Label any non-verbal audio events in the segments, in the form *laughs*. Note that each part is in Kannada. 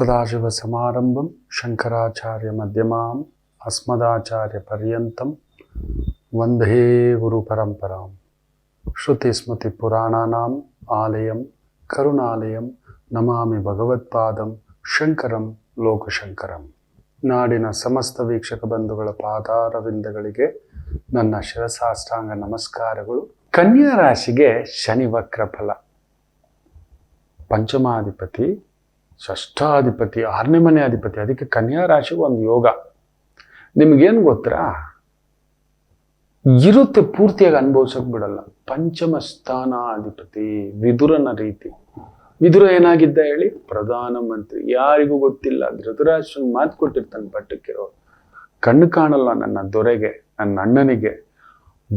ಸದಾಶಿವ ಸಮಾರಂಭಂ ಶಂಕರಾಚಾರ್ಯ ಮಧ್ಯಮಾಂ ಅಸ್ಮದಾಚಾರ್ಯ ಪರ್ಯಂತಂ ವಂದೇ ಗುರು ಪರಂಪರಾಂ. ಶ್ರುತಿ ಸ್ಮೃತಿ ಪುರಾಣಾನಾಂ ಆಲಯಂ ಕರುಣಾಲಯಂ ನಮಾಮಿ ಭಗವತ್ಪಾದಂ ಶಂಕರಂ ಲೋಕಶಂಕರಂ. ನಾಡಿನ ಸಮಸ್ತ ವೀಕ್ಷಕ ಬಂಧುಗಳ ಪಾದಾರವಿಂದಗಳಿಗೆ ನನ್ನ ಶಿರಸಾಷ್ಟಾಂಗ ನಮಸ್ಕಾರಗಳು. ಕನ್ಯಾ ರಾಶಿಗೆ ಶನಿ ವಕ್ರ ಫಲ ಪಂಚಮಾಧಿಪತಿ ಷಷ್ಠಾಧಿಪತಿ, ಆರನೇ ಮನೆ ಅಧಿಪತಿ, ಅದಕ್ಕೆ ಕನ್ಯಾ ರಾಶಿ ಒಂದು ಯೋಗ. ನಿಮಗೇನು ಗೊತ್ತಾ? ಇರುತ್ತೆ ಪೂರ್ತಿಯಾಗಿ ಅನುಭವಿಸೋಕೆ ಬಿಡಲ್ಲ. ಪಂಚಮ ಸ್ಥಾನಾಧಿಪತಿ, ವಿದುರನ ರೀತಿ. ವಿದುರ ಏನಾಗಿದ್ದ ಹೇಳಿ? ಪ್ರಧಾನ ಮಂತ್ರಿ ಯಾರಿಗೂ ಗೊತ್ತಿಲ್ಲ. ಧೃತರಾಷ್ಟ್ರನ್ ಮಾತು ಕೊಟ್ಟಿರ್ತಾನೆ ಪಟ್ಟಕ್ಕಿರೋ. ಕಣ್ಣು ಕಾಣಲ್ಲ ನನ್ನ ದೊರೆಗೆ, ನನ್ನ ಅಣ್ಣನಿಗೆ.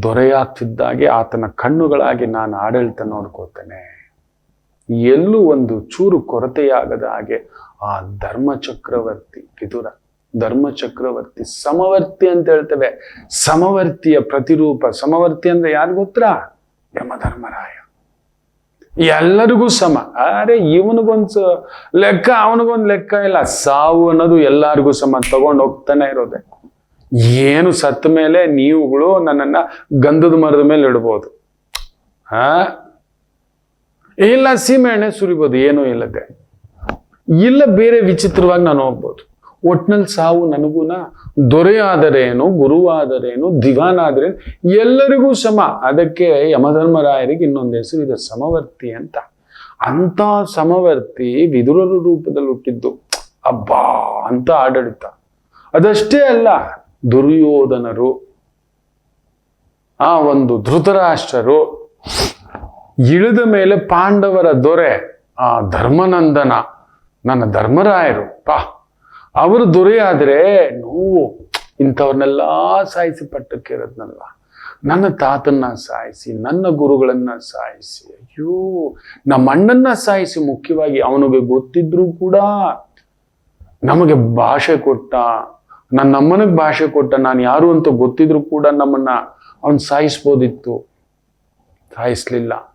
ದೊರೆಯಾಗ್ತಿದ್ದಾಗೆ ಆತನ ಕಣ್ಣುಗಳಾಗಿ ನಾನು ಆಡಳಿತ ನೋಡ್ಕೋತೇನೆ. ಎಲ್ಲೂ ಒಂದು ಚೂರು ಕೊರತೆಯಾಗದ ಹಾಗೆ ಆ ಧರ್ಮ ಚಕ್ರವರ್ತಿ ವಿದುರ ಧರ್ಮ ಚಕ್ರವರ್ತಿ ಸಮವರ್ತಿ ಅಂತ ಹೇಳ್ತೇವೆ. ಸಮವರ್ತಿಯ ಪ್ರತಿರೂಪ, ಸಮವರ್ತಿ ಅಂದ್ರೆ ಯಾರು ಗೊತ್ತಾ? ಯಮಧರ್ಮರಾಯ. ಎಲ್ಲರಿಗೂ ಸಮ. ಅರೆ ಇವನಿಗೊಂದು ಲೆಕ್ಕ, ಅವನಿಗೊಂದು ಲೆಕ್ಕ ಇಲ್ಲ. ಸಾವು ಅನ್ನೋದು ಎಲ್ಲರಿಗೂ ಸಮ. ತಗೊಂಡು ಹೋಗ್ತಾನೆ ಇರೋದೆ. ಏನು ಸತ್ತ ಮೇಲೆ ನೀವುಗಳು ನನ್ನನ್ನ ಗಂಧದ ಮರದ ಮೇಲೆ ಇಡ್ಬೋದು. ಹಾ ಇಲ್ಲ ಸೀಮೆ ಎಣ್ಣೆ ಸುರಿಬೋದು, ಏನೂ ಇಲ್ಲದೆ ಇಲ್ಲ, ಬೇರೆ ವಿಚಿತ್ರವಾಗಿ ನಾನು ಹೋಗ್ಬೋದು. ಒಟ್ನಲ್ಲಿ ಸಾವು ನನಗೂನ ದೊರೆಯಾದರೇನು, ಗುರುವಾದರೇನು ದಿವಾನ ಎಲ್ಲರಿಗೂ ಸಮ. ಅದಕ್ಕೆ ಯಮಧರ್ಮರಾಯರಿಗೆ ಇನ್ನೊಂದು ಹೆಸರು, ಇದೆ ಸಮವರ್ತಿ ಅಂತ. ಅಂತ ಸಮವರ್ತಿ ವಿದುರರ ರೂಪದಲ್ಲಿ ಹುಟ್ಟಿದ್ದು. ಅಬ್ಬಾ ಅಂತ ಆಡಳಿತ. ಅದಷ್ಟೇ ಅಲ್ಲ, ದುರ್ಯೋಧನರು, ಆ ಒಂದು ಧೃತರಾಷ್ಟ್ರರು ಇಳಿದ ಮೇಲೆ ಪಾಂಡವರ ದೊರೆ, ಆ ಧರ್ಮನಂದನ, ನನ್ನ ಧರ್ಮರಾಯರು, ಪಾ. ಅವರು ದೊರೆಯಾದ್ರೆ ನೋವು, ಇಂಥವ್ರನ್ನೆಲ್ಲ ಸಾಯಿಸಿ ಪಟ್ಟಕ್ಕಿರೋದ್ನಲ್ಲ. ನನ್ನ ತಾತನ್ನ ಸಾಯಿಸಿ, ನನ್ನ ಗುರುಗಳನ್ನ ಸಾಯಿಸಿ, ಅಯ್ಯೋ, ನಮ್ಮ ಅಣ್ಣನ್ನ ಸಾಯಿಸಿ ಮುಖ್ಯವಾಗಿ ಅವನಿಗೆ ಗೊತ್ತಿದ್ರು ಕೂಡ ನಮಗೆ ಭಾಷೆ ಕೊಟ್ಟ, ನನ್ನ ಅಮ್ಮನಿಗೆ ಭಾಷೆ ಕೊಟ್ಟ, ನಾನು ಯಾರು ಅಂತ ಗೊತ್ತಿದ್ರು ಕೂಡ ನಮ್ಮನ್ನ ಅವನು ಸಾಯಿಸ್ಬೋದಿತ್ತು. ಸಾಯಿಸ್ಲಿಲ್ಲ.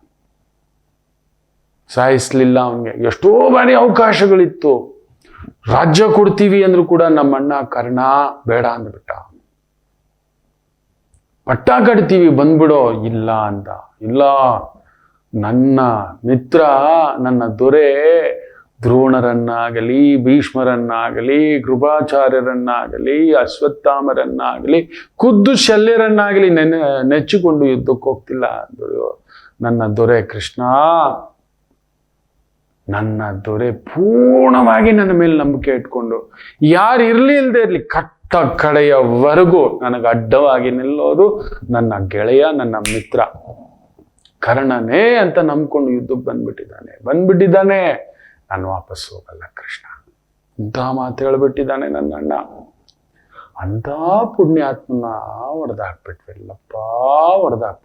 ಸಾಯಿಸ್ಲಿಲ್ಲ ಅವನಿಗೆ. ಎಷ್ಟೋ ಬಾರಿ ಅವಕಾಶಗಳಿತ್ತು. ರಾಜ್ಯ ಕೊಡ್ತೀವಿ ಅಂದ್ರೂ ಕೂಡ ನಮ್ಮಣ್ಣ ಕರ್ಣ ಬೇಡ ಅಂದ್ಬಿಟ್ಟ. ಪಟ್ಟ ಕಟ್ತೀವಿ, ಬಂದ್ಬಿಡೋ ಇಲ್ಲ ಅಂತ. ಇಲ್ಲ, ನನ್ನ ಮಿತ್ರ, ನನ್ನ ದೊರೆ ದ್ರೋಣರನ್ನಾಗಲಿ, ಭೀಷ್ಮರನ್ನಾಗಲಿ, ಕೃಪಾಚಾರ್ಯರನ್ನಾಗಲಿ, ಅಶ್ವತ್ಥಾಮರನ್ನಾಗಲಿ, ಖುದ್ದು ಶಲ್ಯರನ್ನಾಗಲಿ ನೆನೆ ನೆಚ್ಚಿಕೊಂಡು ಯುದ್ಧಕ್ಕೆ ಹೋಗ್ತಿಲ್ಲ ನನ್ನ ದೊರೆ ಕೃಷ್ಣ. ನನ್ನ ದೊರೆ ಪೂರ್ಣವಾಗಿ ನನ್ನ ಮೇಲೆ ನಂಬಿಕೆ ಇಟ್ಕೊಂಡು, ಯಾರು ಇರ್ಲಿ ಇಲ್ಲದೆ ಇರಲಿ, ಕಟ್ಟ ಕಡೆಯವರೆಗೂ ನನಗೆ ಅಡ್ಡವಾಗಿ ನಿಲ್ಲೋದು ನನ್ನ ಗೆಳೆಯ, ನನ್ನ ಮಿತ್ರ. ಕರ್ಣನೇ ಅಂತ ನಂಬ್ಕೊಂಡು ಯುದ್ಧಕ್ಕೆ ಬಂದ್ಬಿಟ್ಟಿದ್ದಾನೆ. ಬಂದ್ಬಿಟ್ಟಿದ್ದಾನೆ. ನಾನು ವಾಪಸ್ ಹೋಗಲ್ಲ ಕೃಷ್ಣ. ಅಂತ ಮಾತು ಹೇಳ್ಬಿಟ್ಟಿದ್ದಾನೆ ನನ್ನ ಅಣ್ಣ. ಅಂಥ ಪುಣ್ಯಾತ್ಮನ ಹೊಡೆದಾಕ್ಬಿಟ್ವಿಲ್ಲಪ್ಪ ಹೊಡೆದಾಕ್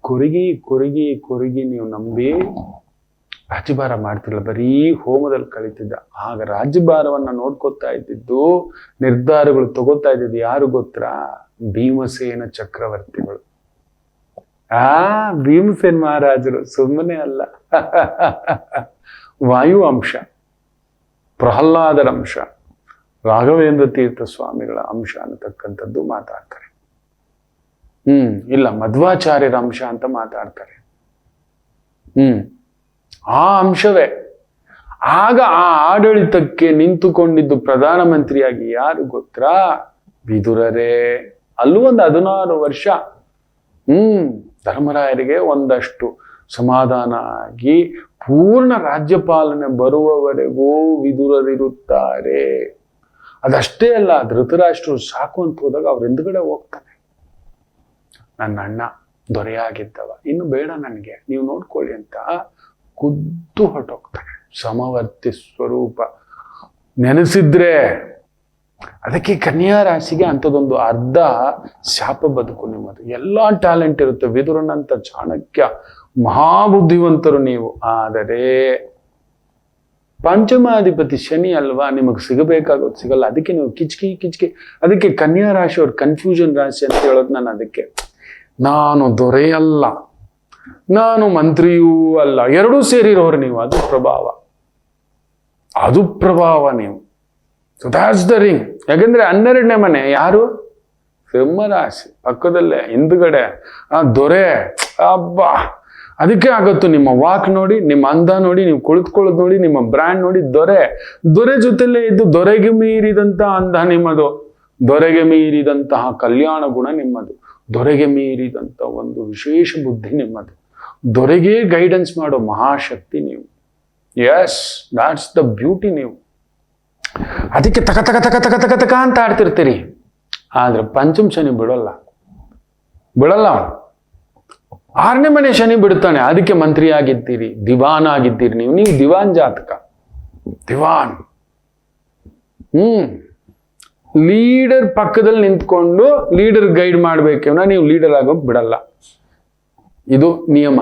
ಕೊರಗಿ ಕೊರಗಿ ಕೊರಗಿ ನೀವು ನಂಬಿ ರಾಜ್ಯಭಾರ ಮಾಡ್ತಿಲ್ಲ ಬರೀ ಹೋಮದಲ್ಲಿ ಕಳೀತಿದ್ದ ಆಗ ರಾಜ್ಯಭಾರವನ್ನ ನೋಡ್ಕೊತಾ ಇದ್ದಿದ್ದು, ನಿರ್ಧಾರಗಳು ತಗೋತಾ ಇದ್ದಿದ್ದು ಯಾರು ಗೊತ್ತಾ? ಭೀಮಸೇನ ಚಕ್ರವರ್ತಿಗಳು. ಆ, ಭೀಮಸೇನ್ ಮಹಾರಾಜರು. ಸುಮ್ಮನೆ ಅಲ್ಲ. *laughs* ವಾಯು ಅಂಶ ಪ್ರಹ್ಲಾದರ ಅಂಶ, ರಾಘವೇಂದ್ರ ತೀರ್ಥ ಸ್ವಾಮಿಗಳ ಅಂಶ ಅನ್ನತಕ್ಕಂಥದ್ದು ಮಾತಾಡ್ತಾರೆ. ಹ್ಮ್, ಇಲ್ಲ, ಮಧ್ವಾಚಾರ್ಯರ ಅಂಶ ಅಂತ ಮಾತಾಡ್ತಾರೆ. ಹ್ಮ್. ಆ ಅಂಶವೇ. ಆಗ ಆ ಆಡಳಿತಕ್ಕೆ ನಿಂತುಕೊಂಡಿದ್ದು ಪ್ರಧಾನಮಂತ್ರಿಯಾಗಿ ಯಾರು ಗೊತ್ತಾ? ಬಿದುರರೇ ಅಲ್ಲೂ ಒಂದು ಹದಿನಾರು ವರ್ಷ. ಹ್ಮ್, ಧರ್ಮರಾಯರಿಗೆ ಒಂದಷ್ಟು ಸಮಾಧಾನ ಆಗಿ ಪೂರ್ಣ ರಾಜ್ಯಪಾಲನೆ ಬರುವವರೆಗೂ ವಿದುರರಿರುತ್ತಾರೆ. ಅದಷ್ಟೇ ಅಲ್ಲ ಧೃತರಾಷ್ಟ್ರರು ಸಾಕು ಅಂತ ಹೋದಾಗ ಅವ್ರ ಹಿಂದ್ಗಡೆ ಹೋಗ್ತಾನೆ ನನ್ನ ಅಣ್ಣ ದೊರೆಯಾಗಿದ್ದವ. ಇನ್ನು ಬೇಡ ನನಗೆ. ನೀವು ನೋಡ್ಕೊಳ್ಳಿ ಅಂತ ಖುದ್ದು ಹೊರಟೋಗ್ತಾನೆ. ಸಮವರ್ತಿ ಸ್ವರೂಪ. ನೆನೆಸಿದ್ರೆ ಅದಕ್ಕೆ ಕನ್ಯಾ ರಾಶಿಗೆ ಅಂಥದ್ದೊಂದು ಅರ್ಧ ಶಾಪ ಬದುಕು ನಿಮ್ಮದು. ಎಲ್ಲ ಟ್ಯಾಲೆಂಟ್ ಇರುತ್ತೆ. ವಿದುರನಂತ ಚಾಣಕ್ಯ, ಮಹಾಬುದ್ಧಿವಂತರು ನೀವು. ಆದರೆ ಪಂಚಮಾಧಿಪತಿ ಶನಿ ಅಲ್ವಾ, ನಿಮಗೆ ಸಿಗಬೇಕಾಗೋದು ಸಿಗಲ್ಲ. ಅದಕ್ಕೆ ನೀವು ಕಿಚ್ಕಿ ಕಿಚ್ಕಿ. ಅದಕ್ಕೆ ಕನ್ಯಾ ರಾಶಿ ಅವ್ರ ಕನ್ಫ್ಯೂಷನ್ ರಾಶಿ ಅಂತ ಹೇಳೋದು ನಾನು ಅದಕ್ಕೆ. ನಾನು ದೊರೆಯಲ್ಲ. ನಾನು ಮಂತ್ರಿಯೂ ಅಲ್ಲ. ಎರಡೂ ಸೇರಿರೋರು ನೀವು. ಅದು ಪ್ರಭಾವ. ಅದು ಪ್ರಭಾವ ನೀವು. ಸೊ ದಾಟ್ಸ್ ದ ರಿಂಗ್ ಯಾಕಂದ್ರೆ ಹನ್ನೆರಡನೇ ಮನೆ ಯಾರು? ಸಿಂಹರಾಶಿ. ಪಕ್ಕದಲ್ಲೇ, ಹಿಂದ್ಗಡೆ, ಆ ದೊರೆ. ಅಬ್ಬಾ. ಅದಕ್ಕೆ ಆಗತ್ತು ನಿಮ್ಮ ವಾಕ್ ನೋಡಿ, ನಿಮ್ಮ ಅಂದ ನೋಡಿ, ನೀವು ಕುಳಿತುಕೊಳ್ಳೋದು ನೋಡಿ, ನಿಮ್ಮ ಬ್ರ್ಯಾಂಡ್ ನೋಡಿ, ದೊರೆ. ದೊರೆ ಜೊತೆಲೇ ಇದ್ದು ದೊರೆಗೆ ಮೀರಿದಂತ ಅಂದ ನಿಮ್ಮದು. ದೊರೆಗೆ ಮೀರಿದಂತಹ ಕಲ್ಯಾಣ ಗುಣ ನಿಮ್ಮದು. ದೊರೆಗೆ ಮೀರಿದಂಥ ಒಂದು ವಿಶೇಷ ಬುದ್ಧಿ ನಿಮ್ಮದು. ದೊರೆಗೆ ಗೈಡೆನ್ಸ್ ಮಾಡೋ ಮಹಾಶಕ್ತಿ ನೀವು. ಎಸ್ ದಾಟ್ಸ್ ದ ಬ್ಯೂಟಿ ನೀವು. ಅದಕ್ಕೆ ತಕ ತಕ ತಕ ತಕ ತಕ ತಕ ಅಂತ ಆಡ್ತಿರ್ತೀರಿ. ಆದರೆ ಪಂಚಮ ಶನಿ ಬಿಡೋಲ್ಲ. ಬಿಡಲ್ಲ ಆರನೇ ಮನೆ ಶನಿ ಬಿಡ್ತಾನೆ ಅದಕ್ಕೆ ಮಂತ್ರಿ ಆಗಿದ್ದೀರಿ ದಿವಾನ್ ಆಗಿದ್ದೀರಿ ನೀವು. ನೀವು ದಿವಾನ್ ಜಾತಕ. ದಿವಾನ್. ಹ್ಮ್. ಲೀಡರ್ ಪಕ್ಕದಲ್ಲಿ ನಿಂತ್ಕೊಂಡು ಲೀಡರ್ ಗೈಡ್ ಮಾಡ್ಬೇಕೇನ ನೀವು ಲೀಡರ್ ಆಗೋಕ್ ಬಿಡಲ್ಲ. ಇದು ನಿಯಮ.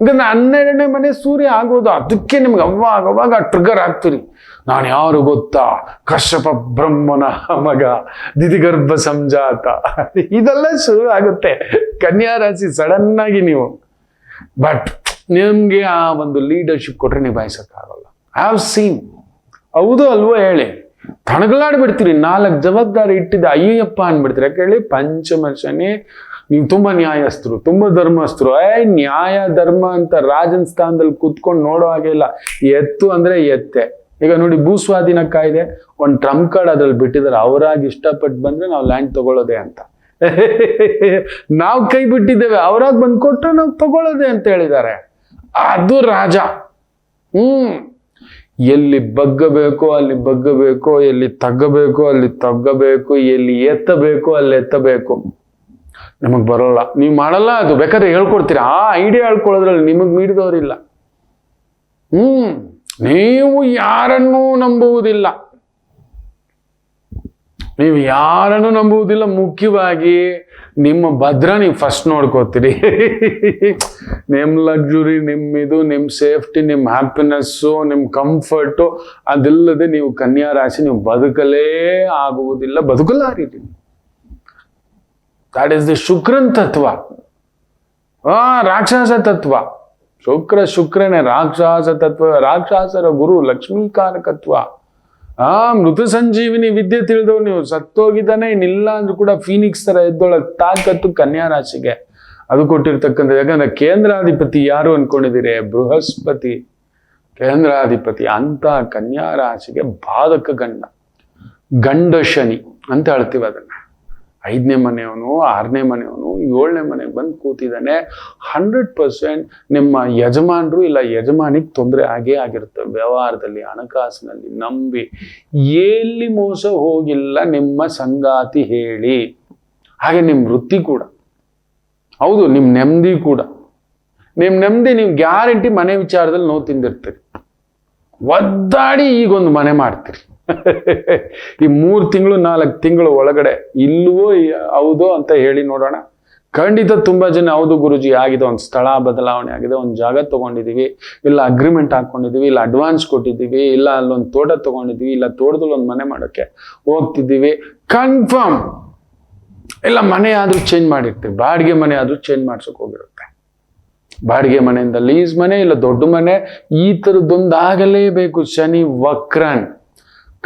ಯಾಕಂದ್ರೆ ಹನ್ನೆರಡನೇ ಮನೆ ಸೂರ್ಯ ಆಗೋದು, ಅದಕ್ಕೆ ನಿಮ್ಗೆ ಅವಾಗ ಅವಾಗ ಟ್ರಿಗರ್ ಆಗ್ತೀರಿ. ನಾನು ಯಾರು ಗೊತ್ತಾ? ಕಶ್ಯಪ ಬ್ರಹ್ಮನ ಮಗ, ದಿದಿಗರ್ಭ ಸಂಜಾತ. ಇದೆಲ್ಲ ಶುರು ಆಗುತ್ತೆ. ಕನ್ಯಾ ರಾಶಿ ಸಡನ್ ಆಗಿ ನೀವು. ಬಟ್ ನಿಮ್ಗೆ ಆ ಒಂದು ಲೀಡರ್ಶಿಪ್ ಕೊಟ್ರೆ ನಿಭಾಯಿಸಕ್ಕಾಗಲ್ಲ. ಹ್ಯಾವ್ ಸೀನ್ ಹೌದು ಅಲ್ವೋ ಹೇಳಿ. ತಣಗಲಾಡ್ಬಿಡ್ತೀರಿ ನಾಲ್ಕು ಜವಾಬ್ದಾರಿ ಇಟ್ಟಿದ್ದ ಅಯ್ಯಪ್ಪ ಅನ್ಬಿಡ್ತೀರಿ. ಯಾಕೆ ಹೇಳಿ ನೀವು ತುಂಬಾ ನ್ಯಾಯಸ್ಥರು, ತುಂಬಾ ಧರ್ಮಸ್ಥರು. ಏ, ನ್ಯಾಯ, ಧರ್ಮ ಅಂತ ರಾಜನ್ ಸ್ಥಾನದಲ್ಲಿ ಕೂತ್ಕೊಂಡು ನೋಡೋ ಹಾಗೆ ಇಲ್ಲ. ಎತ್ತು ಅಂದ್ರೆ ಎತ್ತೆ. ಈಗ ನೋಡಿ, ಭೂಸ್ವಾಧೀನ ಕಾಯ್ದೆ, ಒಂದು ಟ್ರಂಪ್ ಕಾರ್ಡ್ ಅದ್ರಲ್ಲಿ ಬಿಟ್ಟಿದ್ದಾರೆ. ಅವರಾಗಿ ಇಷ್ಟಪಟ್ಟು ಬಂದ್ರೆ ನಾವು ಲ್ಯಾಂಡ್ ತಗೊಳ್ಳೋದೆ ಅಂತ. *laughs* ನಾವು ಕೈ ಬಿಟ್ಟಿದ್ದೇವೆ. ಅವರಾಗಿ ಬಂದು ಕೊಟ್ಟರೆ ನಾವು ತಗೊಳ್ಳೋದೆ ಅಂತ ಹೇಳಿದ್ದಾರೆ. ಅದು ರಾಜ. ಹ್ಮ್. ಎಲ್ಲಿ ಬಗ್ಗಬೇಕು ಅಲ್ಲಿ ಬಗ್ಗಬೇಕು, ಎಲ್ಲಿ ತಗ್ಗಬೇಕು ಅಲ್ಲಿ ತಗ್ಗಬೇಕು, ಎಲ್ಲಿ ಎತ್ತಬೇಕು ಅಲ್ಲಿ ಎತ್ತಬೇಕು. ನಮಗೆ ಬರೋಲ್ಲ. ನೀವು ಮಾಡಲ್ಲ ಅದು, ಬೇಕಾದ್ರೆ ಹೇಳ್ಕೊಡ್ತೀರಿ. ಆ ಐಡಿಯಾ ಹೇಳ್ಕೊಳ್ಳೋದ್ರಲ್ಲಿ ನಿಮಗೆ ಮೀಡಿದವರಿಲ್ಲ ಹ್ಮ್. ನೀವು ಯಾರನ್ನೂ ನಂಬುವುದಿಲ್ಲ. ನೀವು ಯಾರನ್ನು ನಂಬುವುದಿಲ್ಲ, ಮುಖ್ಯವಾಗಿ ನಿಮ್ಮ ಭದ್ರ ನೀವು ಫಸ್ಟ್ ನೋಡ್ಕೋತೀರಿ. ನಿಮ್ಮ ಲಕ್ಸುರಿ ನಿಮ್ಮ ಇದು ನಿಮ್ಮ ಸೇಫ್ಟಿ ನಿಮ್ಮ ಹ್ಯಾಪಿನೆಸ್ಸು ನಿಮ್ಮ ಕಂಫರ್ಟು ಅದಿಲ್ಲದೆ ನೀವು ಕನ್ಯಾ ರಾಶಿ, ನೀವು ಬದುಕಲೇ ಆಗುವುದಿಲ್ಲ. ಬದುಕಲಾರಿ ದಾಟ್ ಇಸ್ ದಿ ಶುಕ್ರನ್ ತತ್ವ. ಆ, ರಾಕ್ಷಸ ತತ್ವ. ಶುಕ್ರ ಶುಕ್ರನೇ, ರಾಕ್ಷಸ ತತ್ವ, ರಾಕ್ಷಸರ ಗುರು ಲಕ್ಷ್ಮೀಕಾರಕತ್ವ. ಆ ಮೃತ ಸಂಜೀವಿನಿ ವಿದ್ಯೆ ತಿಳಿದವ್ರು ನೀವು ಸತ್ತೋಗಿದ್ದಾನೆ ಇನ್ನಿಲ್ಲ ಅಂದ್ರೂ ಕೂಡ ಫೀನಿಕ್ಸ್ ತರ ಎದ್ದೊಳಗೆ ತಾಕತ್ತು ಕನ್ಯಾ ರಾಶಿಗೆ. ಅದು ಕೊಟ್ಟಿರ್ತಕ್ಕಂಥ ಯಾಕಂದ್ರೆ ಕೇಂದ್ರಾಧಿಪತಿ ಯಾರು ಅನ್ಕೊಂಡಿದ್ದೀರಿ? ಬೃಹಸ್ಪತಿ. ಕೇಂದ್ರಾಧಿಪತಿ ಅಂತ ಕನ್ಯಾ ರಾಶಿಗೆ ಬಾಧಕ ಗಂಡ. ಗಂಡ ಶನಿ ಅಂತ ಹೇಳ್ತೀವಿ ಅದನ್ನ. ಐದನೇ ಮನೆಯವನು, ಆರನೇ ಮನೆಯವನು, ಏಳನೇ ಮನೆಗೆ ಬಂದು ಕೂತಿದ್ದಾನೆ. ಹಂಡ್ರೆಡ್ ಪರ್ಸೆಂಟ್ ನಿಮ್ಮ ಯಜಮಾನರು ಇಲ್ಲ, ಯಜಮಾನಿಗೆ ತೊಂದರೆ ಆಗೇ ಆಗಿರುತ್ತೆ. ವ್ಯವಹಾರದಲ್ಲಿ, ಹಣಕಾಸಿನಲ್ಲಿ ನಂಬಿ. ಎಲ್ಲಿ ಮೋಸ ಹೋಗಿಲ್ಲ, ನಿಮ್ಮ ಸಂಗಾತಿ ಹೇಳಿ. ಹಾಗೆ ನಿಮ್ಮ ವೃತ್ತಿ ಕೂಡ. ಹೌದು ನಿಮ್ಮ ನೆಮ್ಮದಿ ಕೂಡ. ನಿಮ್ಮ ನೆಮ್ಮದಿ ನೀವು ಗ್ಯಾರಂಟಿ ಮನೆ ವಿಚಾರದಲ್ಲಿ ನೋವು ತಿಂದಿರ್ತೀರಿ. ಒದ್ದಾಡಿ ಈಗೊಂದು ಮನೆ ಮಾಡ್ತೀರಿ. ಈ ಮೂರು ತಿಂಗಳು, ನಾಲ್ಕು ತಿಂಗಳು ಒಳಗಡೆ ಇಲ್ಲವೋ ಹೌದೋ ಅಂತ ಹೇಳಿ ನೋಡೋಣ. ಖಂಡಿತ ತುಂಬ ಜನ, ಹೌದು ಗುರುಜಿ, ಆಗಿದೆ, ಒಂದು ಸ್ಥಳ ಬದಲಾವಣೆ ಆಗಿದೆ, ಒಂದು ಜಾಗ ತಗೊಂಡಿದೀವಿ ಇಲ್ಲ ಅಗ್ರಿಮೆಂಟ್ ಹಾಕೊಂಡಿದೀವಿ ಇಲ್ಲ ಅಡ್ವಾನ್ಸ್ ಕೊಟ್ಟಿದ್ದೀವಿ, ಇಲ್ಲ ಅಲ್ಲೊಂದು ತೋಟ ತಗೊಂಡಿದೀವಿ ಇಲ್ಲ ತೋಟದಲ್ಲಿ ಒಂದು ಮನೆ ಮಾಡೋಕ್ಕೆ ಹೋಗ್ತಿದ್ದೀವಿ. ಕನ್ಫರ್ಮ್ ಇಲ್ಲ ಮನೆ ಆದ್ರೂ ಚೇಂಜ್ ಮಾಡಿರ್ತೀವಿ, ಬಾಡಿಗೆ ಮನೆ ಆದ್ರೂ ಚೇಂಜ್ ಮಾಡ್ಸೋಕೆ ಹೋಗಿರುತ್ತೆ. ಬಾಡಿಗೆ ಮನೆಯಿಂದ ಲೀಸ್ ಮನೆ, ಇಲ್ಲ ದೊಡ್ಡ ಮನೆ, ಈ ಥರದ್ದೊಂದು ಆಗಲೇಬೇಕು. ಶನಿ, ವಕ್ರನ್.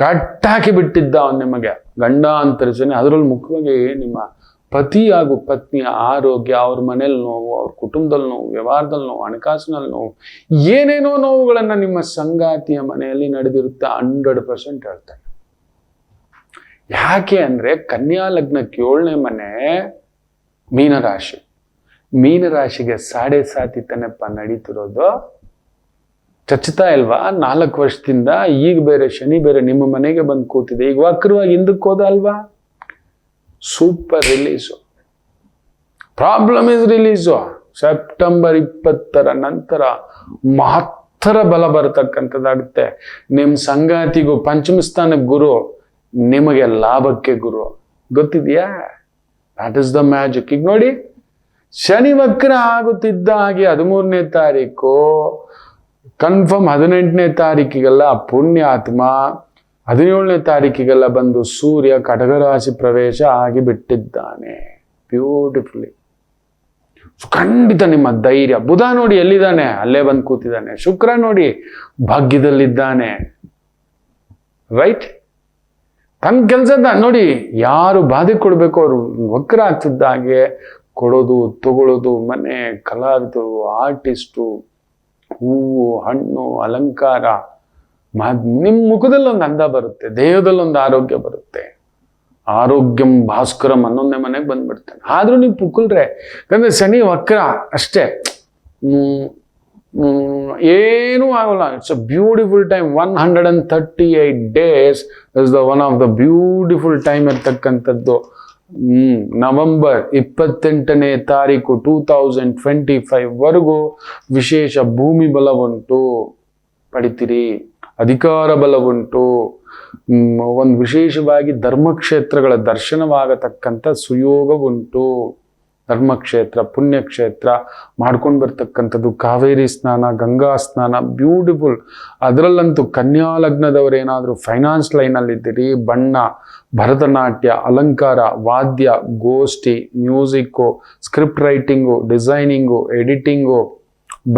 ಕಟ್ಟಾಕಿ ಬಿಟ್ಟಿದ್ದ ಅವನು ನಿಮಗೆ. ಗಂಡ ಅಂತ ಶನಿ ಅದರಲ್ಲಿ ಮುಖ್ಯವಾಗಿ ನಿಮ್ಮ ಪತಿ ಹಾಗೂ ಪತ್ನಿಯ ಆರೋಗ್ಯ, ಅವ್ರ ಮನೇಲಿ ನೋವು, ಅವ್ರ ಕುಟುಂಬದಲ್ಲಿ ನೋವು ವ್ಯವಹಾರದಲ್ಲಿ ನೋವು ಹಣಕಾಸಿನಲ್ಲಿ ನೋವು, ಏನೇನೋ ನೋವುಗಳನ್ನ ನಿಮ್ಮ ಸಂಗಾತಿಯ ಮನೆಯಲ್ಲಿ ನಡೆದಿರುತ್ತೆ ಹಂಡ್ರೆಡ್ ಪರ್ಸೆಂಟ್ ಹೇಳ್ತಾರೆ ಯಾಕೆ ಅಂದ್ರೆ ಕನ್ಯಾ ಲಗ್ನಕ್ಕೆ ಏಳನೇ ಮನೆ ಮೀನರಾಶಿ. ಮೀನರಾಶಿಗೆ ಸಾಡೆ ಸಾತಿ ತನಪ್ಪ ನಡೀತಿರೋದು ಚಚ್ಚುತ್ತಾ ಇಲ್ವಾ? ನಾಲ್ಕು ವರ್ಷದಿಂದ ಈಗ ಬೇರೆ ಶನಿ ಬೇರೆ ನಿಮ್ಮ ಮನೆಗೆ ಬಂದು ಕೂತಿದೆ. ಈಗ ವಕ್ರವಾಗಿ ಹಿಂದಕ್ಕೆ ಹೋದ ಅಲ್ವಾ? Super release problem is release September ಇಪ್ಪತ್ತರ ನಂತರ ಮಹತ್ತರ ಬಲ ಬರತಕ್ಕಂಥದ್ದಾಗುತ್ತೆ. ನಿಮ್ಮ ಸಂಗಾತಿಗೂ ಪಂಚಮ ಸ್ಥಾನಕ್ಕೆ ಗುರು, ನಿಮಗೆ ಲಾಭಕ್ಕೆ ಗುರು. ಗೊತ್ತಿದೆಯಾ? ದಟ್ ಇಸ್ ದ ಮ್ಯಾಜಿಕ್ ಈಗ ನೋಡಿ, ಶನಿ ವಕ್ರ ಆಗುತ್ತಿದ್ದ ಹಾಗೆ ಹದಿಮೂರನೇ ತಾರೀಕು ಕನ್ಫರ್ಮ್ ಹದಿನೆಂಟನೇ ತಾರೀಕಿಗೆಲ್ಲ ಪುಣ್ಯಾತ್ಮ ಹದಿನೇಳನೇ ತಾರೀಕಿಗೆಲ್ಲ ಬಂದು ಸೂರ್ಯ ಕಟಗರಾಶಿ ಪ್ರವೇಶ ಆಗಿ ಬಿಟ್ಟಿದ್ದಾನೆ ಬ್ಯೂಟಿಫುಲಿ ಖಂಡಿತ ನಿಮ್ಮ ಧೈರ್ಯ. ಬುಧ ನೋಡಿ ಎಲ್ಲಿದ್ದಾನೆ? ಅಲ್ಲೇ ಬಂದು ಕೂತಿದ್ದಾನೆ. ಶುಕ್ರ ನೋಡಿ ಭಾಗ್ಯದಲ್ಲಿದ್ದಾನೆ. ರೈಟ್ ತನ್ನ ಕೆಲಸದ ನೋಡಿ ಯಾರು ಬಾಧೆ ಕೊಡಬೇಕು ಅವರು ವಕ್ರ ಆಗ್ತಿದ್ದ ಹಾಗೆ ಕೊಡೋದು, ತಗೊಳ್ಳೋದು, ಮನೆ ಕಲಾವಿದರು ಆರ್ಟಿಸ್ಟು ಹೂವು, ಹಣ್ಣು, ಅಲಂಕಾರ. ನಿಮ್ಮ ಮುಖದಲ್ಲಿ ಒಂದು ಅಂದ ಬರುತ್ತೆ, ದೇಹದಲ್ಲಿ ಒಂದು ಆರೋಗ್ಯ ಬರುತ್ತೆ. ಆರೋಗ್ಯಂ ಭಾಸ್ಕರಂ ಅನ್ನೊಂದೇ ಮನೆಗೆ ಬಂದ್ಬಿಡ್ತಾನೆ. ಆದ್ರೂ ನೀವು ಪುಕ್ಕಲ್ರೆ ಯಾಕಂದ್ರೆ ಶನಿ ವಕ್ರ ಅಷ್ಟೇ. ಏನೂ ಆಗಲ್ಲ. It's a beautiful time one hundred and thirty eight days is the one of the beautiful time ಇರ್ತಕ್ಕಂಥದ್ದು. ನವೆಂಬರ್ ಇಪ್ಪತ್ತೆಂಟನೇ ತಾರೀಕು ಟೂ ತೌಸಂಡ್ ಟ್ವೆಂಟಿ ಫೈವ್ ವರೆಗೂ ವಿಶೇಷ ಭೂಮಿ ಬಲವುಂಟು ಪಡಿತೀರಿ, ಅಧಿಕಾರ ಬಲವುಂಟು ಒಂದು ವಿಶೇಷವಾಗಿ ಧರ್ಮಕ್ಷೇತ್ರಗಳ ದರ್ಶನವಾಗತಕ್ಕಂಥ ಸುಯೋಗ ಉಂಟು ಧರ್ಮಕ್ಷೇತ್ರ, ಪುಣ್ಯಕ್ಷೇತ್ರ ಮಾಡ್ಕೊಂಡು ಬರ್ತಕ್ಕಂಥದ್ದು. ಕಾವೇರಿ ಸ್ನಾನ, ಗಂಗಾ ಸ್ನಾನ, ಬ್ಯೂಟಿಫುಲ್. ಅದರಲ್ಲಂತೂ ಕನ್ಯಾ ಲಗ್ನದವರೇನಾದರೂ ಫೈನಾನ್ಸ್ ಲೈನಲ್ಲಿದ್ದೀರಿ, ಬಣ್ಣ, ಭರತನಾಟ್ಯ, ಅಲಂಕಾರ, ವಾದ್ಯ, ಗೋಷ್ಠಿ, music, script writing, designing, editing,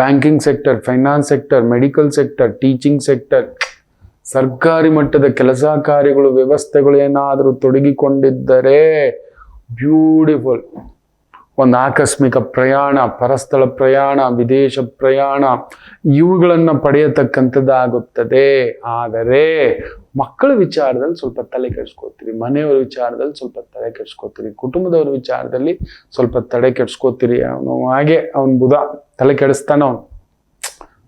banking sector, finance sector, medical sector, teaching sector, ಸರ್ಕಾರಿ ಮಟ್ಟದ ಕೆಲಸ ಕಾರ್ಯಗಳು, ವ್ಯವಸ್ಥೆಗಳು ಏನಾದರೂ ತೊಡಗಿಕೊಂಡಿದ್ದರೆ ಬ್ಯೂಟಿಫುಲ್. ಒಂದು ಆಕಸ್ಮಿಕ ಪ್ರಯಾಣ, ಪರಸ್ಥಳ ಪ್ರಯಾಣ, ವಿದೇಶ ಪ್ರಯಾಣ, ಇವುಗಳನ್ನು ಪಡೆಯತಕ್ಕಂಥದ್ದಾಗುತ್ತದೆ. ಆದರೆ ಮಕ್ಕಳ ವಿಚಾರದಲ್ಲಿ ಸ್ವಲ್ಪ ತಲೆ ಕೆಡಿಸ್ಕೋತೀರಿ, ಮನೆಯವರ ವಿಚಾರದಲ್ಲಿ ಸ್ವಲ್ಪ ತಲೆ ಕೆಡಿಸ್ಕೋತೀರಿ, ಕುಟುಂಬದವರ ವಿಚಾರದಲ್ಲಿ ಸ್ವಲ್ಪ ತಲೆ ಕೆಡಿಸ್ಕೋತೀರಿ ಅವನು ಹಾಗೆ ಅವನು ಬುಧ ತಲೆ ಕೆಡಿಸ್ತಾನ ಅವನು.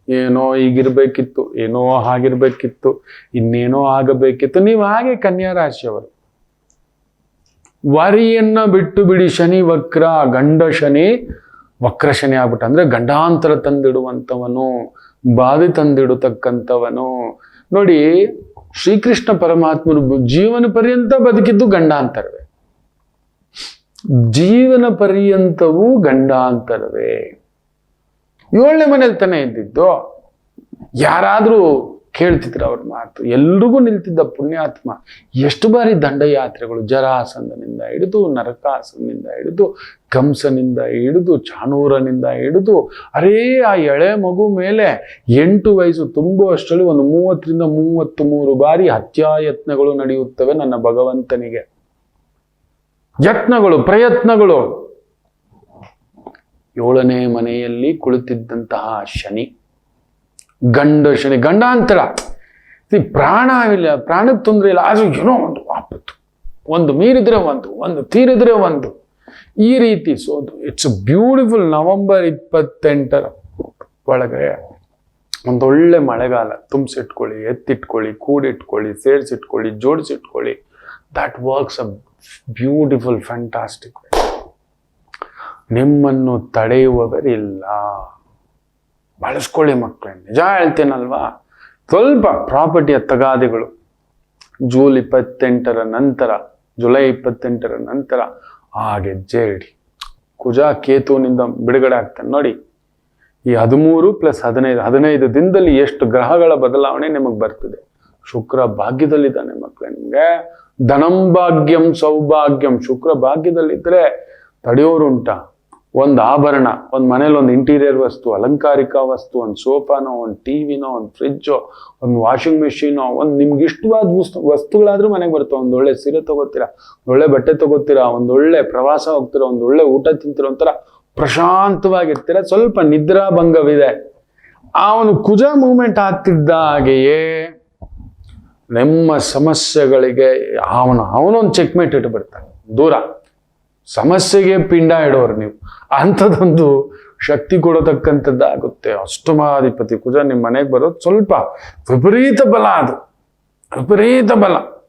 ಏನೋ ಈಗಿರ್ಬೇಕಿತ್ತು, ಏನೋ ಹಾಗಿರ್ಬೇಕಿತ್ತು, ಇನ್ನೇನೋ ಆಗಬೇಕಿತ್ತು. ನೀವು ಹಾಗೆ ಕನ್ಯಾ ರಾಶಿಯವರು ವರಿಯನ್ನ ಬಿಟ್ಟು ಬಿಡಿ ಶನಿ ವಕ್ರ, ಗಂಡ ಶನಿ, ವಕ್ರ ಶನಿ ಆಗ್ಬಿಟ್ಟ ಅಂದ್ರೆ ಗಂಡಾಂತರ ತಂದಿಡುವಂಥವನು, ಬಾಧೆ ತಂದಿಡತಕ್ಕಂಥವನು. ನೋಡಿ, ಶ್ರೀಕೃಷ್ಣ ಪರಮಾತ್ಮರು ಬ- ಜೀವನ ಪರ್ಯಂತ ಬದುಕಿದ್ದು ಗಂಡಾಂತರವೇ. ಜೀವನ ಪರ್ಯಂತವೂ ಗಂಡಾಂತರವೇ. ಏಳನೇ ಮನೇಲಿ ತಾನೇ ಇದ್ದಿದ್ದು. ಯಾರಾದ್ರೂ ಕೇಳ್ತಿದ್ರು ಅವ್ರ ಮಾತು. ಎಲ್ರಿಗೂ ನಿಲ್ತಿದ್ದ ಪುಣ್ಯಾತ್ಮ. ಎಷ್ಟು ಬಾರಿ ದಂಡಯಾತ್ರೆಗಳು ಜರಾಸಂದನಿಂದ ಹಿಡಿದು ನರಕಾಸನದಿಂದ ಹಿಡಿದು ಕಂಸನಿಂದ ಹಿಡಿದು, ಚಾಣೂರನಿಂದ ಹಿಡಿದು, ಅರೇ ಆ ಎಳೆ ಮಗು ಮೇಲೆ ಎಂಟು ವಯಸ್ಸು ತುಂಬುವಷ್ಟರಲ್ಲಿ ಒಂದು ಮೂವತ್ತರಿಂದ ಮೂವತ್ತು ಮೂರು ಬಾರಿ ಹತ್ಯಾಯತ್ನಗಳು ನಡೆಯುತ್ತವೆ ನನ್ನ ಭಗವಂತನಿಗೆ. ಯತ್ನಗಳು, ಪ್ರಯತ್ನಗಳು. ಏಳನೇ ಮನೆಯಲ್ಲಿ ಕುಳಿತಿದ್ದಂತಹ ಶನಿ. ಗಂಡ ಶನಿ ಗಂಡಾಂತರ ಈ ಪ್ರಾಣ ಇಲ್ಲ ಪ್ರಾಣಕ್ಕೆ ತೊಂದರೆ ಇಲ್ಲ, ಅದು ಏನೋ ಒಂದು ಆಪತ್ತು. ಒಂದು ಮೀರಿದ್ರೆ ಒಂದು ಒಂದು ತೀರಿದ್ರೆ ಒಂದು. ಈ ರೀತಿ ಸೋದು ಇಟ್ಸ್ ಬ್ಯೂಟಿಫುಲ್ ನವೆಂಬರ್ ಇಪ್ಪತ್ತೆಂಟರ ಒಳಗೆ ಒಂದೊಳ್ಳೆ ಮಳೆಗಾಲ. ತುಂಬಿಸಿಟ್ಕೊಳ್ಳಿ, ಎತ್ತಿಟ್ಕೊಳ್ಳಿ, ಕೂಡಿಟ್ಕೊಳ್ಳಿ, ಸೇರಿಸಿಟ್ಕೊಳ್ಳಿ, ಜೋಡಿಸಿಟ್ಕೊಳ್ಳಿ. That works a beautiful fantastic ನಿಮ್ಮನ್ನು ತಡೆಯುವವರಿಲ್ಲ. ಬಳಸ್ಕೊಳ್ಳಿ ಮಕ್ಕಳೇ. ನಿಜ ಹೇಳ್ತೇನಲ್ವಾ? ಸ್ವಲ್ಪ ಪ್ರಾಪರ್ಟಿಯ ತಗಾದಿಗಳು. ಜೂನ್ ಇಪ್ಪತ್ತೆಂಟರ ನಂತರ, ಜುಲೈ ಇಪ್ಪತ್ತೆಂಟರ ನಂತರ ಆ ಜೇಡಿ. ಕುಜ ಕೇತುವಿನಿಂದ ಬಿಡುಗಡೆ ಆಗ್ತಾನೆ. ನೋಡಿ, ಈ ಹದಿಮೂರು ಪ್ಲಸ್ ಹದಿನೈದು ಹದಿನೈದು ದಿನದಲ್ಲಿ ಎಷ್ಟು ಗ್ರಹಗಳ ಬದಲಾವಣೆ ನಿಮಗೆ ಬರ್ತದೆ? ಶುಕ್ರ ಭಾಗ್ಯದಲ್ಲಿದ್ದಾನೆ ಮಕ್ಕಳೇ ನಿಮಗೆ. ಧನಂ ಭಾಗ್ಯಂ ಸೌಭಾಗ್ಯಂ. ಶುಕ್ರ ಭಾಗ್ಯದಲ್ಲಿದ್ದರೆ ತಡೆಯೋರುಂಟ ಒಂದು ಆಭರಣ, ಒಂದು ಮನೇಲಿ ಒಂದು ಇಂಟೀರಿಯರ್ ವಸ್ತು, ಅಲಂಕಾರಿಕ ವಸ್ತು, ಒಂದು ಸೋಫಾನೋ, ಒಂದು ಟಿವಿನೋ, ಒಂದು ಫ್ರಿಜ್ಜೋ ಒಂದು ವಾಷಿಂಗ್ ಮೆಷಿನೋ ಒಂದು ನಿಮ್ಗೆ ಇಷ್ಟವಾದ ವಸ್ತು ವಸ್ತುಗಳಾದ್ರೂ ಮನೆಗೆ ಬರ್ತವೆ. ಒಂದು ಒಳ್ಳೆ ಸೀರೆ ತಗೋತೀರಾ ಒಳ್ಳೆ ಬಟ್ಟೆ ತಗೋತೀರಾ, ಒಂದು ಒಳ್ಳೆ ಪ್ರವಾಸ ಹೋಗ್ತೀರಾ, ಒಂದು ಒಳ್ಳೆ ಊಟ ತಿಂತೀರ ಒಂಥರ ಪ್ರಶಾಂತವಾಗಿರ್ತೀರ. ಸ್ವಲ್ಪ ನಿದ್ರಾಭಂಗವಿದೆ. ಅವನು ಕುಜ ಮೂಮೆಂಟ್ ಆಗ್ತಿದ್ದ ಹಾಗೆಯೇ ನಿಮ್ಮ ಸಮಸ್ಯೆಗಳಿಗೆ ಅವನು, ಅವನೊಂದು ಚೆಕ್ಮೇಟ್ ಇಟ್ಬಿಡ್ತಾನೆ ದೂರ. ಸಮಸ್ಯೆಗೆ ಪಿಂಡ ಇಡೋರು ನೀವು. ಅಂಥದ್ದೊಂದು ಶಕ್ತಿ ಕೊಡತಕ್ಕಂಥದ್ದಾಗುತ್ತೆ ಅಷ್ಟಮಾಧಿಪತಿ ಕುಜ ನಿಮ್ಮ ಮನೆಗೆ ಬರೋದು ಸ್ವಲ್ಪ ವಿಪರೀತ ಬಲ ಅದು. ವಿಪರೀತ ಬಲ.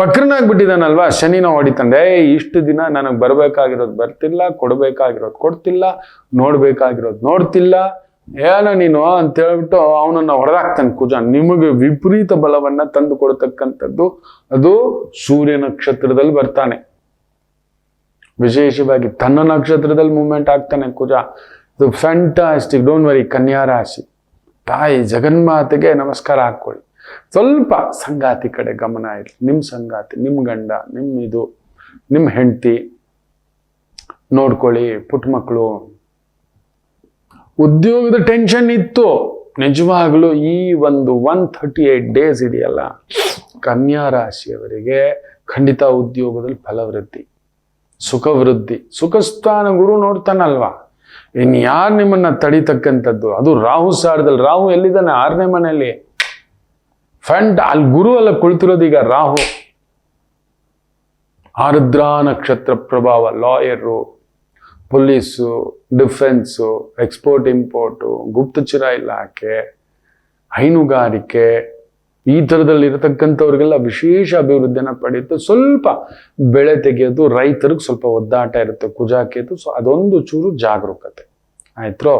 ವಕ್ರನಾಗ್ಬಿಟ್ಟಿದ್ದಾನಲ್ವಾ ಶನಿನ ಹೊಡಿತಂದೆ ಇಷ್ಟು ದಿನ ನನಗೆ ಬರಬೇಕಾಗಿರೋದು ಬರ್ತಿಲ್ಲ, ಕೊಡಬೇಕಾಗಿರೋದು ಕೊಡ್ತಿಲ್ಲ, ನೋಡಬೇಕಾಗಿರೋದು ನೋಡ್ತಿಲ್ಲ. ಏನೋ ನೀನು? ಅಂತ ಹೇಳ್ಬಿಟ್ಟು ಅವನನ್ನು ಹೊಡೆದಾಕ್ತಾನೆ ಕುಜ. ನಿಮಗೆ ವಿಪರೀತ ಬಲವನ್ನ ತಂದು ಕೊಡತಕ್ಕಂಥದ್ದು ಅದು ಸೂರ್ಯ ನಕ್ಷತ್ರದಲ್ಲಿ ಬರ್ತಾನೆ. ವಿಶೇಷವಾಗಿ ತನ್ನ ನಕ್ಷತ್ರದಲ್ಲಿ ಮೂವ್ಮೆಂಟ್ ಆಗ್ತಾನೆ ಕುಜ. ಇದು ಫ್ಯಾಂಟಾಸ್ಟಿಕ್ ಡೋಂಟ್ ವರಿ ಕನ್ಯಾ ರಾಶಿ. ತಾಯಿ ಜಗನ್ಮಾತೆಗೆ ನಮಸ್ಕಾರ ಹಾಕ್ಕೊಳ್ಳಿ. ಸ್ವಲ್ಪ ಸಂಗಾತಿ ಕಡೆ ಗಮನ ಇರಲಿ. ನಿಮ್ಮ ಸಂಗಾತಿ ನಿಮ್ಮ ಗಂಡ ನಿಮ್ಮ ಇದು ನಿಮ್ಮ ಹೆಂಡತಿ, ನೋಡ್ಕೊಳ್ಳಿ ಪುಟ್ಟ ಮಕ್ಕಳು ಉದ್ಯೋಗದ ಟೆನ್ಷನ್ ಇತ್ತು. ನಿಜವಾಗ್ಲೂ ಈ ಒಂದು ಒನ್ ಥರ್ಟಿ ಏಟ್ ಡೇಸ್ ಇದೆಯಲ್ಲ, ಕನ್ಯಾ ರಾಶಿಯವರಿಗೆ ಖಂಡಿತ ಉದ್ಯೋಗದಲ್ಲಿ ಫಲವೃದ್ಧಿ ಸುಖ ವೃದ್ಧಿ ಸುಖಸ್ಥಾನ ಗುರು ನೋಡ್ತಾನಲ್ವಾ? ಇನ್ ಯಾರು ನಿಮ್ಮನ್ನ ತಡಿತಕ್ಕಂಥದ್ದು? ಅದು ರಾಹು ಸಾರದಲ್ಲಿ. ರಾಹು ಎಲ್ಲಿದ್ದಾನೆ? ಆರನೇ ಮನೆಯಲ್ಲಿ. ಫಂಡ್ ಅಲ್ಲಿ ಗುರು ಅಲ್ಲ ಕುಳಿತಿರೋದೀಗ ರಾಹು. ಆರುದ್ರಾ ನಕ್ಷತ್ರ ಪ್ರಭಾವ, lawyer, police, defence, export, import, ಗುಪ್ತಚರ ಇಲಾಖೆ, ಹೈನುಗಾರಿಕೆ ಈ ಥರದಲ್ಲಿ ಇರತಕ್ಕಂಥವ್ರಿಗೆಲ್ಲ ವಿಶೇಷ ಅಭಿವೃದ್ಧಿಯನ್ನು ಪಡೆಯುತ್ತೆ. ಸ್ವಲ್ಪ ಬೆಳೆ ತೆಗೆಯೋದು, ರೈತರಿಗೆ ಸ್ವಲ್ಪ ಒದ್ದಾಟ ಇರುತ್ತೆ ಕುಜಾಕೇತು ಸೊ ಅದೊಂದು ಚೂರು ಜಾಗರೂಕತೆ. ಆಯ್ತು